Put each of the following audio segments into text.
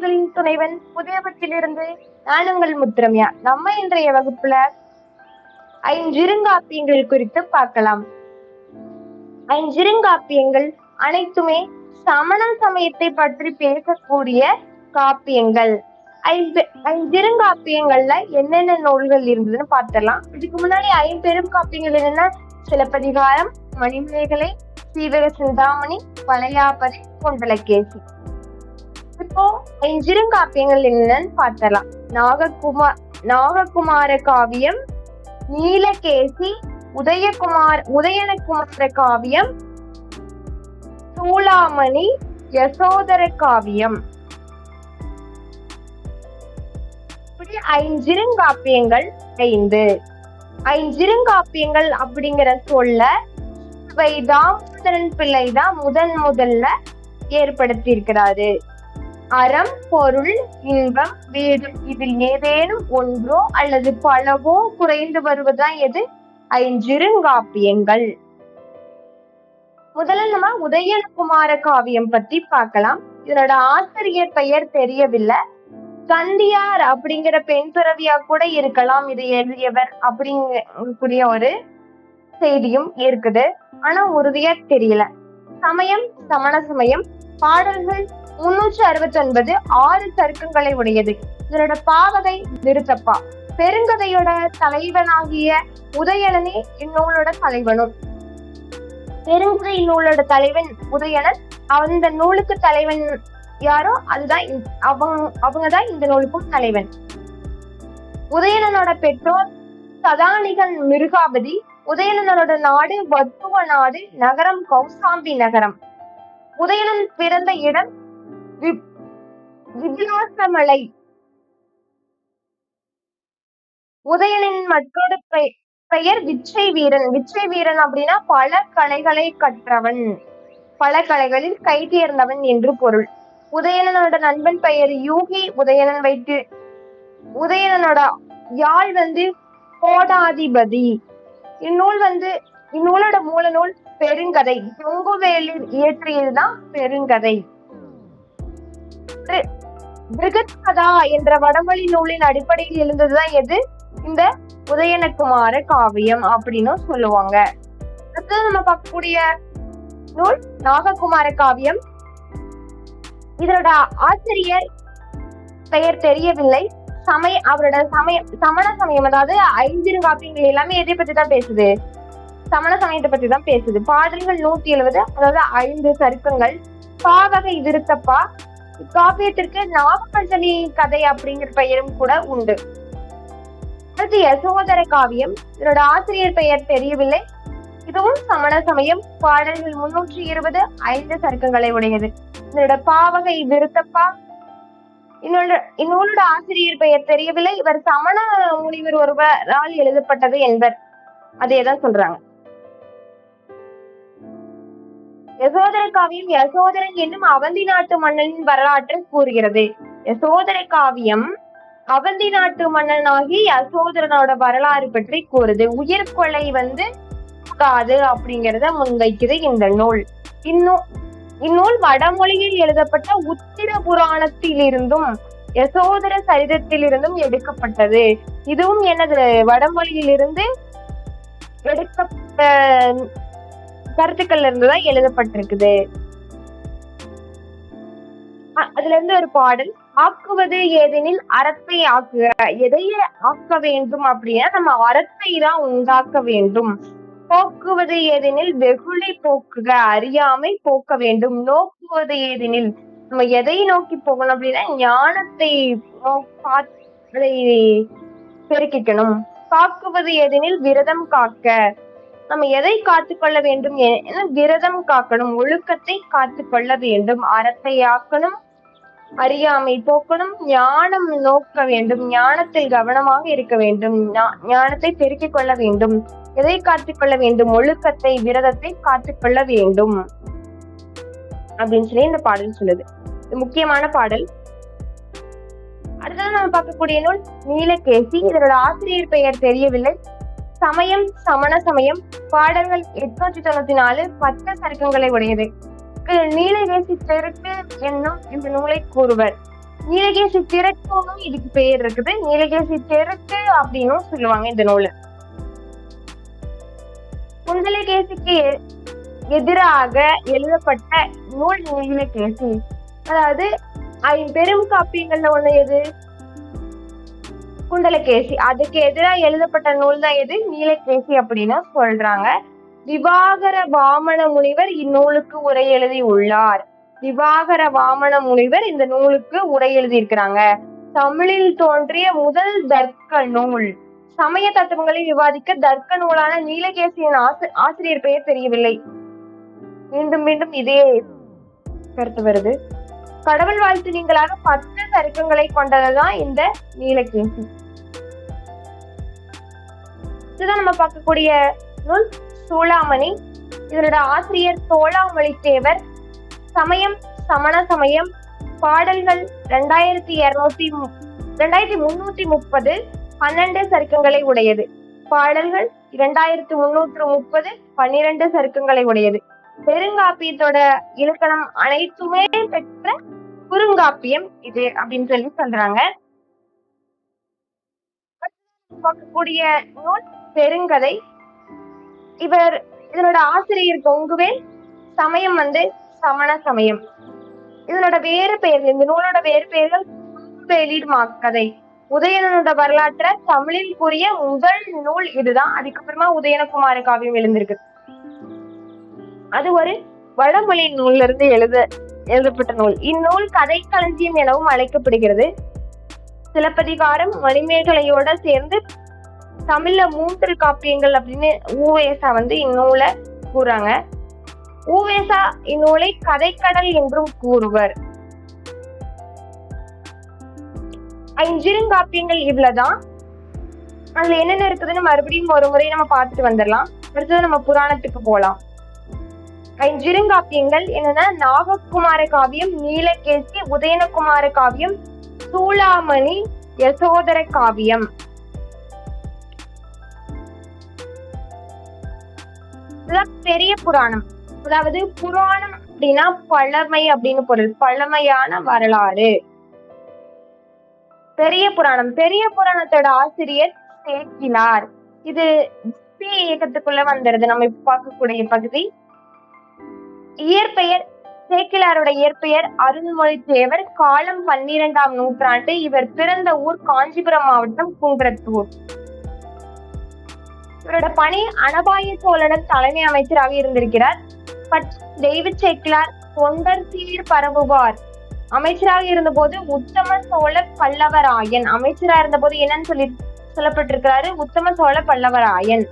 பாடல்களின் துணைவன் புதியவற்றிலிருந்து நானுங்கள் முத்திரம்யா. நம்ம இன்றைய வகுப்புல ஐஞ்சிறுங்காப்பியங்கள் குறித்து பார்க்கலாம். ஐஞ்சிறுங்காப்பியங்கள் அனைத்துமே சமண சமயத்தை பற்றி பேசக்கூடிய காப்பியங்கள். ஐந்து ஐஞ்சிறுங்காப்பியங்கள்ல என்னென்ன நூல்கள் இருந்ததுன்னு பார்த்தலாம் இதுக்கு முன்னாடி ஐம்பெரும் காப்பியங்கள் என்னன்னா? சிலப்பதிகாரம் மணிமேகலை சீவக சிந்தாமணி வளையாபதி குண்டலகேசி இப்போ ஐஞ்சிறுங்காப்பியங்கள் என்னன்னு பார்த்தலாம் நாககுமார் நாககுமார காவியம் நீலகேசி உதயகுமார் உதயனகுமார காவியம் சூளாமணி யசோதர காவியம். இப்படி ஐஞ்சிருங்காப்பியங்கள் ஐந்து. ஐஞ்சிருங்காப்பியங்கள் அப்படிங்கிற சொல்ல இவை தாமோதரன் பிள்ளை தான் முதன் முதல்ல ஏற்படுத்தி இருக்கிறாரு அறம் பொருள் இன்பம் வீடு இதில் ஏதேனும் ஒன்றோ அல்லது பலவோ குறைந்து வருவதுதான் எது? ஐஞ்சிறுங்காப்பியங்கள் முதல்ல நம்ம உதயகுமார காவியம் பத்தி பார்க்கலாம். இதனோட ஆசிரியர் பெயர் தெரியவில்லை. சந்தியார் அப்படிங்கிற பெண் துறவியா கூட இருக்கலாம். இது எழுதியவர் அப்படிங்கக்கூடிய ஒரு செய்தியும் இருக்குது. ஆனா உறுதியா தெரியல. சமயம் சமண சமயம் பாடல்கள் முன்னூற்றி அறுபத்தி ஒன்பது ஆறு சருக்கங்களை உடையது. இதனோட பாவகை நிறுத்தப்பா பெருங்கதையோட தலைவனாகிய உதயணனே இந்நூலோட தலைவனும். பெருங்கதை நூலோட தலைவன் உதயணன் அந்த நூலுக்கு தலைவன் யாரோ அதுதான் அவங்க அவங்கதான் இந்த நூலுக்கும் தலைவன். உதயணனோட பெற்றோர் சதானிகன் மிருகாபதி உதயணனோட நாடு வத்துவ நாடு நகரம் கௌசாம்பி நகரம். உதயணன் பிறந்த இடம் வித்யாசமலை உதயனின் மற்றொரு பெ- பெயர் விச்சை வீரன். விச்சை வீரன் அப்படின்னா பல கலைகளை கற்றவன். பல கலைகளில் கை தேர்ந்தவன் என்று பொருள். உதயணனோட நண்பன் பெயர் யூகி. உதயணன் வைத்து உதயணனோட யாழ் வந்து கோடாதிபதி. இந்நூல் வந்து இந்நூலோட மூல நூல் பெருங்கதை. பொங்குவேலில் இயற்றியதுதான் பெருங்கதை. பிருகத்கதா என்ற வடமொழி நூலின் அடிப்படையில் எழுந்ததுதான் எது? இந்த உதயனகுமார காவியம் அப்படின்னு சொல்லுவாங்க. அடுத்தது நம்ம பார்க்கக்கூடிய நூல் நாககுமார காவியம். இதனோட ஆசிரியர் பெயர் தெரியவில்லை. சமய அவரோட சமய சமண சமயம் அதாவது ஐந்திரு காப்பியங்கள் எல்லாமே எதை பத்தி தான் பேசுது? சமண சமயத்தை பத்தி தான் பேசுது. பாடல்கள் நூத்தி எழுபது அதாவது ஐந்து சருக்கங்கள். பாவகை விருத்தப்பா காவியத்திற்கு நாகபஞ்சமி கதை அப்படிங்கிற பெயரும் கூட உண்டு. அடுத்து யசோதர காவியம். இதனோட ஆசிரியர் பெயர் தெரியவில்லை. இதுவும் சமண சமயம். பாடல்கள் முன்னூற்றி இருபது ஐந்து சருக்கங்களை உடையது. இதனோட பாவகை விருத்தப்பா. இன்னொரு இந்நூலோட ஆசிரியர் பெயர் தெரியவில்லை. இவர் சமண முனிவர் ஒருவரால் எழுதப்பட்டது என்பர். அதேதான் சொல்றாங்க. யசோதர காவியம் யசோதரன் என்னும் அவந்தி நாட்டு மன்னனின் வரலாற்றை கூறுகிறது. யசோதர காவியம் அவந்தி நாட்டு மன்னனாகி யசோதரனோட வரலாறு பற்றி கூறுது. உயிர் கொலை வந்து காது அப்படிங்கறத முன்வைக்குது இந்த நூல். இன்னும் இந்நூல் வடமொழியில் எழுதப்பட்ட உத்திர புராணத்திலிருந்தும் யசோதர சரிதத்திலிருந்தும் எடுக்கப்பட்டது. இதுவும் எனது வடமொழியிலிருந்து எடுக்கப்பட்ட கருத்துக்கள்ல இருந்துதான் எழுதப்பட்டிருக்குது. அதுல இருந்து ஒரு பாடல் ஆக்குவது ஏதெனில் அறத்தை ஆக்குக. எதைய ஆக்க வேண்டும் அப்படின்னா நம்ம அறத்தை தான் உண்டாக்க வேண்டும். போக்குவது ஏதெனில் வெகுளை போக்குக. அறியாமை போக்க வேண்டும். நோக்குவது ஏதெனில் நம்ம எதை நோக்கி போகணும் அப்படின்னா ஞானத்தை பெருக்கிக்கணும். காக்குவது ஏதெனில் விரதம் காக்க. நம்ம எதை காத்துக்கொள்ள வேண்டும் என விரதம் காக்கணும் ஒழுக்கத்தை காத்துக்கொள்ள வேண்டும் அறத்தை ஆக்கணும் அறியாமை போக்கணும் ஞானம் நோக்க வேண்டும் ஞானத்தில் கவனமாக இருக்க வேண்டும் ஞானத்தை பெருக்கிக் கொள்ள வேண்டும் எதை காத்துக்கொள்ள வேண்டும் ஒழுக்கத்தை விரதத்தை காத்துக்கொள்ள வேண்டும். அப்படின்னு சொல்லி இந்த பாடல் சொல்லுது. இது முக்கியமான பாடல். அடுத்தது நம்ம பார்க்கக்கூடிய நூல் நீலகேசி. இதனோட ஆசிரியர் பெயர் தெரியவில்லை. சமயம் சமண சமயம் பாடல்கள் எட்நூற்றி தொண்ணூத்தி நாலு பத்து சருக்கங்களை உடையது. நீலகேசி தெருக்கு என்னும் இந்த நூலை கூறுவர். நீலகேசி திரட்டுன்னு இதுக்கு பெயர் இருக்குது. நீலகேசி திரட்டு அப்படின்னும் சொல்லுவாங்க இந்த நூல். குந்தலகேசிக்கு எ- எதிராக எழுதப்பட்ட நூல் நீலகேசி. அதாவது ஐம்பெரும் காப்பியங்கள்ல ஒண்ணு எது? குண்டலகேசி. அதுக்கு எதிராக எழுதப்பட்ட நூல் தான் எது? நீலகேசி அப்படின்னு சொல்றாங்க. திவாகர வாமன முனிவர் இந்நூலுக்கு உரை எழுதி உள்ளார் திவாகர வாமன முனிவர் இந்த நூலுக்கு உரை எழுதியிருக்கிறாங்க. தமிழில் தோன்றிய முதல் தர்க்க நூல். சமய தத்துவங்களை விவாதிக்க தர்க்க நூலான நீலகேசியின் ஆசி- ஆசிரியர் பெயர் தெரியவில்லை. மீண்டும் மீண்டும் இதே கருத்து வருது. கடவுள் வாழ்த்து நீங்களாக பத்து சருக்கங்களை கொண்டதுதான் இந்த நீலகேசி இதுதான் நம்ம பார்க்கக்கூடிய நூல் சூளாமணி. இதனோட ஆசிரியர் தோளாமொழி தேவர். சமயம் சமண சமயம். பாடல்கள் ரெண்டாயிரத்தி இருநூத்தி ரெண்டாயிரத்தி முன்னூத்தி முப்பது பன்னெண்டு சருக்கங்களை உடையது. பாடல்கள் இரண்டாயிரத்தி முன்னூற்று முப்பது பன்னிரண்டு சருக்கங்களை உடையது. பெருங்காப்பியத்தோட இலக்கணம் அனைத்துமே பெற்ற குறுங்காப்பியம் இது அப்படின்னு சொல்லி சொல்றாங்க. பார்க்கக்கூடிய நூல் பெருங்கதை. இவர் இதனோட ஆசிரியர் கொங்குவேல் சமயம் வந்து சமண சமயம். இதனோட வேறு பெயர்கள் இந்த நூலோட வேறு பெயர்கள் கதை. மாக்கதை உதயணனோட வரலாற்ற தமிழில் கூறிய முதல் நூல் இதுதான். அதுக்கப்புறமா உதயனகுமார காவியம் எழுந்திருக்கு. அது ஒரு வடமொழி நூல்ல இருந்து எழுத எழுதப்பட்ட நூல். இந்நூல் கதை களஞ்சியம் எனவும் அழைக்கப்படுகிறது. சிலப்பதிகாரம் மணிமேகலையோட சேர்ந்து தமிழ்ல மூன்று காப்பியங்கள் அப்படின்னு ஊவேசா வந்து இந்நூலை கூறாங்க ஊவேசா இந்நூலை கதைக்கடல் என்றும் கூறுவர். ஐஞ்சிறுங்காப்பியங்கள் இவ்வளவுதான். அதுல என்னென்ன இருக்குதுன்னு மறுபடியும் ஒரு முறை நம்ம பார்த்துட்டு வந்துடலாம். அடுத்தது நம்ம புராணத்துக்கு போலாம் ஐஞ்சிறுங்காப்பியங்கள் என்னன்னா நாககுமார காவியம் நீலகேசி உதயனகுமார காவியம் சூளாமணி யசோதர காவியம். பெரிய புராணம். அதாவது புராணம் அப்படின்னா பழமை அப்படின்னு பொருள். பழமையான வரலாறு. பெரிய புராணம். பெரிய புராணத்தோட ஆசிரியர் சேக்கிலார் இது இயக்கத்துக்குள்ள வந்துருது. நம்ம இப்ப பார்க்கக்கூடிய பகுதி. இயற்பெயர் சேக்கிலாரோட இயற்பெயர் அருள்மொழி தேவர் காலம் பன்னிரெண்டாம் நூற்றாண்டு இவர் பிறந்த ஊர் காஞ்சிபுரம் மாவட்டம் குன்றத்தூர். இவரோட பணி அனபாய சோழனர் தலைமை அமைச்சராக இருந்திருக்கிறார். பட் டேவிட் சேக்கிலார் தொண்டர் சீர் பரவுவார். அமைச்சராக இருந்தபோது உத்தம சோழ பல்லவராயன். அமைச்சரா இருந்தபோது என்னன்னு சொல்லி சொல்லப்பட்டிருக்கிறாரு உத்தம சோழ பல்லவராயன்.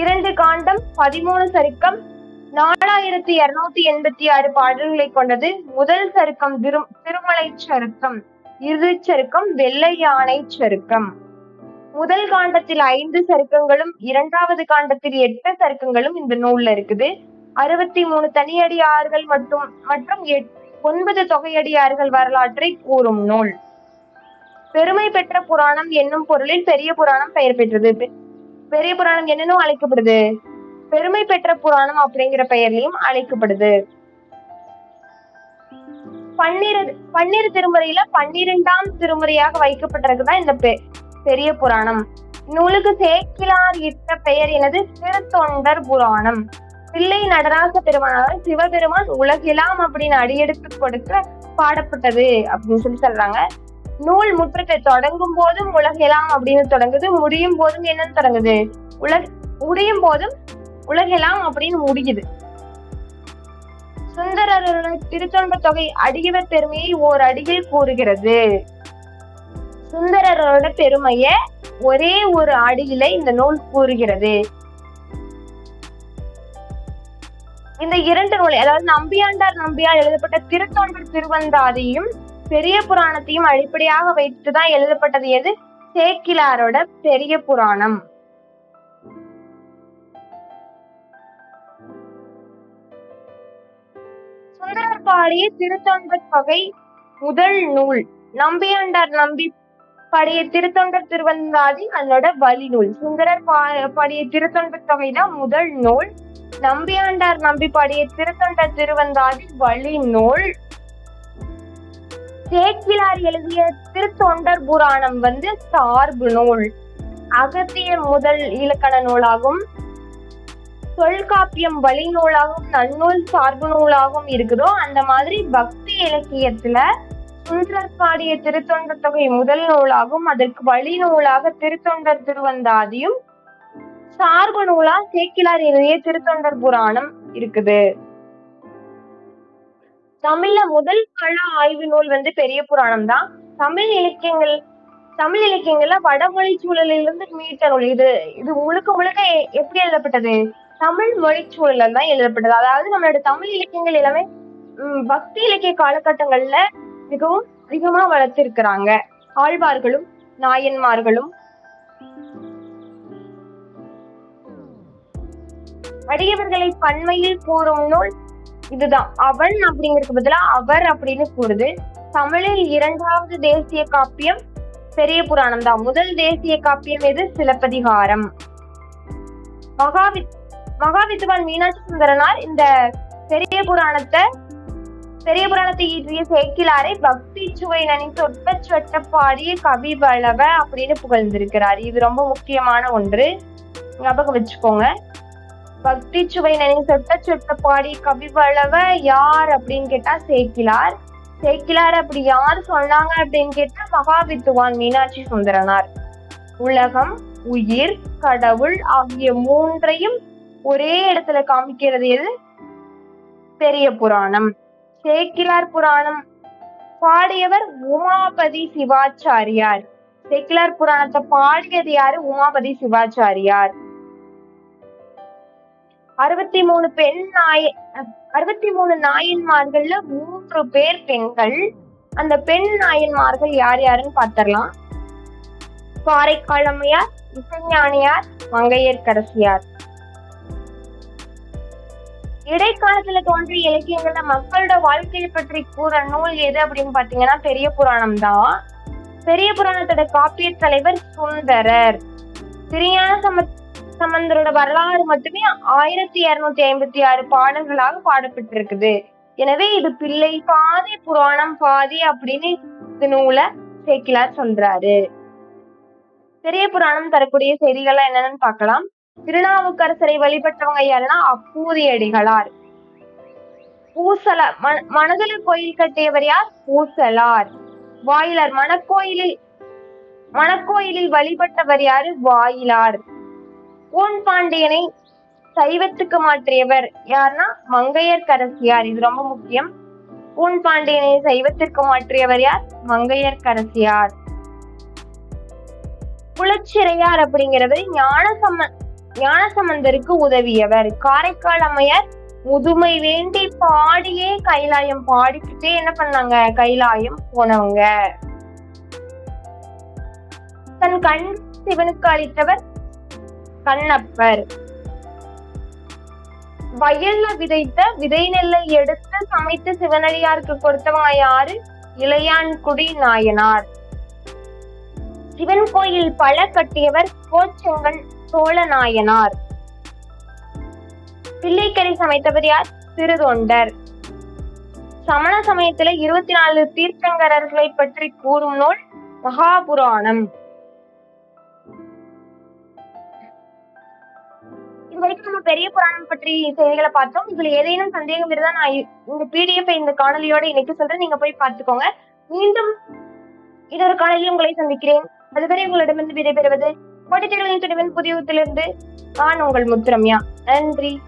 இரண்டு காண்டம் பதிமூணு சருக்கம் நாலாயிரத்தி இருநூத்தி எண்பத்தி ஆறு பாடல்களை கொண்டது. முதல் சருக்கம் திரு திருமலை சருக்கம். இறுதி சருக்கம் வெள்ளை யானை சருக்கம். முதல் காண்டத்தில் ஐந்து சருக்கங்களும் இரண்டாவது காண்டத்தில் எட்டு சருக்கங்களும் இந்த நூல்ல இருக்குது. அறுபத்தி மூணு தனியடியார்கள் மற்றும் மற்றும் எட்- ஒன்பது தொகையடியார்கள் வரலாற்றை கூறும் நூல். பெருமை பெற்ற புராணம் என்னும் பொருளில் பெரிய புராணம் பெயர் பெற்றது. பெரிய புராணம் என்னன்னு அழைக்கப்படுது? பெருமை பெற்ற புராணம் அப்படிங்கிற பெயர்லயும் அழைக்கப்படுது. பன்னிரு பன்னிரு திருமுறையில பன்னிரெண்டாம் திருமுறையாக வைக்கப்பட்டிருக்குதான் இந்த பெ- பெரிய புராணம். நூலுக்கு சேக்கிலார் இட்ட பெயர் எனது திருத்தொண்டர் புராணம். பிள்ளை நடராச பெருமானார் சிவபெருமான் உலகிலாம் அப்படின்னு அடியெடுத்து கொடுக்க பாடப்பட்டது அப்படின்னு சொல்லி சொல்றாங்க. நூல் முற்றத்தை தொடங்கும் போதும் உலகெல்லாம் அப்படின்னு தொடங்குது. முடியும் போதும் என்னன்னு தொடங்குது? உலக முடியும் போதும் உலகெல்லாம் அப்படின்னு முடியுது. சுந்தரரோட திருத்தொண்ட தொகை அடியவர் பெருமையை ஓர் அடியில் கூறுகிறது. சுந்தரரோட பெருமைய ஒரே ஒரு அடியில இந்த நூல் கூறுகிறது. இந்த இரண்டு நூலை அதாவது நம்பியாண்டார் நம்பியால் எழுதப்பட்ட திருத்தொண்டர் திருவந்தாதியும் பெரிய புராணத்தையும் அடிப்படையாக வைத்துதான் எழுதப்பட்டது எது? சேக்கிலாரோட பெரிய புராணம். சுந்தரர் பாடிய திருத்தொண்டர் தொகை முதல் நூல். நம்பியாண்டார் நம்பி பாடிய திருத்தொண்டர் திருவந்தாதி அதனோட வழி நூல். சுந்தரர் பா- பாடிய திருத்தொண்டர் தொகை தான் முதல் நூல். நம்பியாண்டார் நம்பி பாடிய திருத்தொண்டர் திருவந்தாதி வழி நூல். சேக்கிலார் எழுதிய திருத்தொண்டர் புராணம் வந்து சார்பு நூல் அகத்தியர் முதல் இலக்கண நூலாகும். தொல்காப்பியம் வழி நூலாகவும் நன்னூல் சார்பு நூலாகவும் இருக்குதோ அந்த மாதிரி பக்தி இலக்கியத்துல சுந்தரர் பாடிய திருத்தொண்டர் தொகை முதல் நூலாகும். அதற்கு வழி நூலாக திருத்தொண்டர் திருவந்தாதியும் சார்பு நூலா சேக்கிலார் எழுதிய திருத்தொண்டர் புராணம் இருக்குது. தமிழ்ல முதல் கள ஆய்வு நூல் வந்து பெரிய புராணம் தான். தமிழ் இலக்கியங்கள் தமிழ் இலக்கியங்கள்ல வடமொழி சூழலிலிருந்து மீட்ட நூல். இது இது முழுக்க முழுக்க எப்படி எழுதப்பட்டது? தமிழ் மொழி சூழல்ல தான் எழுதப்பட்டது. அதாவது நம்மளோட தமிழ் இலக்கியங்கள் எல்லாமே உம், பக்தி இலக்கிய காலகட்டங்கள்ல மிகவும் அதிகமா வளர்த்திருக்கிறாங்க. ஆழ்வார்களும் நாயன்மார்களும். அடியவர்களை பன்மையில் கூறும் நூல் இதுதான். அவன் அப்படிங்கிறதுக்கு பதிலா அவர் அப்படின்னு கூறுது. தமிழில் இரண்டாவது தேசிய காப்பியம் பெரிய புராணம் தான். முதல் தேசிய காப்பியம் எது? சிலப்பதிகாரம். மகாவி மகாவித்வான் மீனாட்சி சுந்தரனார் இந்த பெரிய புராணத்தை பெரிய புராணத்தை இயற்றிய சேக்கிலாரை பக்தி சுவை நனி சொட்ட பாடிய கவி வளவ அப்படின்னு புகழ்ந்திருக்கிறார். இது ரொம்ப முக்கியமான ஒன்று. ஞாபகம் வச்சுக்கோங்க. பக்தி சுவை நனி சொட்ட சொட்ட பாடி கவிவளவ யார் அப்படின்னு கேட்டா சேக்கிலார். சேக்கிலார் அப்படி யார் சொன்னாங்க அப்படின்னு கேட்டா மகாவித்துவான் மீனாட்சி சுந்தரனார். உலகம் உயிர் கடவுள் ஆகிய மூன்றையும் ஒரே இடத்துல காமிக்கிறது எது? பெரிய புராணம். சேக்கிலார் புராணம். பாடியவர் உமாபதி சிவாச்சாரியார். சேக்கிலார் புராணத்தை பாடியது யாரு? உமாபதி சிவாச்சாரியார். அறுபத்தி மூணு பெண் நாய அறுபத்தி மூணு நாயன்மார்கள்ல மூன்று பேர் பெண்கள். அந்த பெண் நாயன்மார்கள் யார் யாருன்னு பார்த்தரலாம் காரைக்கால் இசைஞானியார் மங்கையர்க்கரசியார் இடைக்காலத்துல தோன்றிய இலக்கியங்கள்ல மக்களோட வாழ்க்கையை பற்றி கூற நூல் எது அப்படின்னு பாத்தீங்கன்னா பெரிய புராணம் தான். பெரிய புராணத்தோட காப்பிய தலைவர் சுந்தரர். திருஞான சமத் சம்பந்தரோட வரலாறு மட்டுமே ஆயிரத்தி இருநூத்தி ஐம்பத்தி ஆறு பாடல்களாக பாடப்பட்டிருக்குது. எனவே இது பிள்ளை பாதி புராணம் பாதி அப்படின்னு இந்த நூலை சேக்கிலார் சொல்றாரு. பெரிய புராணம் தரக்கூடிய செய்திகள்லாம் என்னன்னு பார்க்கலாம். திருநாவுக்கரசரை வழிபட்டவங்க யாருன்னா அப்பூதியடிகளார் பூசல மனதில் கோயில் கட்டியவர் யார்? பூசலார். வாயிலார் மணக்கோயிலில் மணக்கோயிலில் வழிபட்டவர் யாரு? வாயிலார். கூன் பாண்டியனை சைவத்துக்கு மாற்றியவர் யாருன்னா மங்கையர்கரசியார் இது ரொம்ப முக்கியம். கூன் பாண்டியனை சைவத்திற்கு மாற்றியவர் யார்? மங்கையர்கரசியார் குலச்சிறையார் அப்படிங்கிறவர் ஞானசம்ம ஞானசம்பந்தருக்கு உதவியவர். காரைக்கால் அம்மையார் முதுமை வேண்டி பாடியே கைலாயம் பாடிக்கிட்டே என்ன பண்ணாங்க? கைலாயம் போனவங்க. தன் கண் சிவனுக்கு அளித்தவர் கண்ணப்பர். வயல்ல விதைத்த விதை நெல்லை எடுத்து சமைத்து சிவனடியாருக்கு கொடுத்தவங்க யாரு இளையான்குடி நாயனார். சிவன் கோயில் பல கட்டியவர் கோச்செங்கன் சோழ நாயனார். பிள்ளைக்கரை சமைத்தவர் யார்? திருதொண்டர். சமண சமயத்துல இருபத்தி நாலு தீர்த்தங்கரர்களை பற்றி கூறும் நூல் மகாபுராணம். இது வரைக்கும் நம்ம பெரிய புராணம் பற்றி செய்திகளை பார்த்தோம். இதுல ஏதேனும் சந்தேகம் இருந்தா நான் இந்த பிடிஎஃப் இந்த காணொலியோட இணைக்க சொல்றேன். நீங்க போய் பார்த்துக்கோங்க. மீண்டும் இன்னொரு காணொலியில் உங்களை சந்திக்கிறேன். அதுவரை உங்களிடமிருந்து விடைபெறுவது கோட்டை துணிவன் புதியத்திலிருந்து நான் உங்கள் முத்துரம்யா. நன்றி.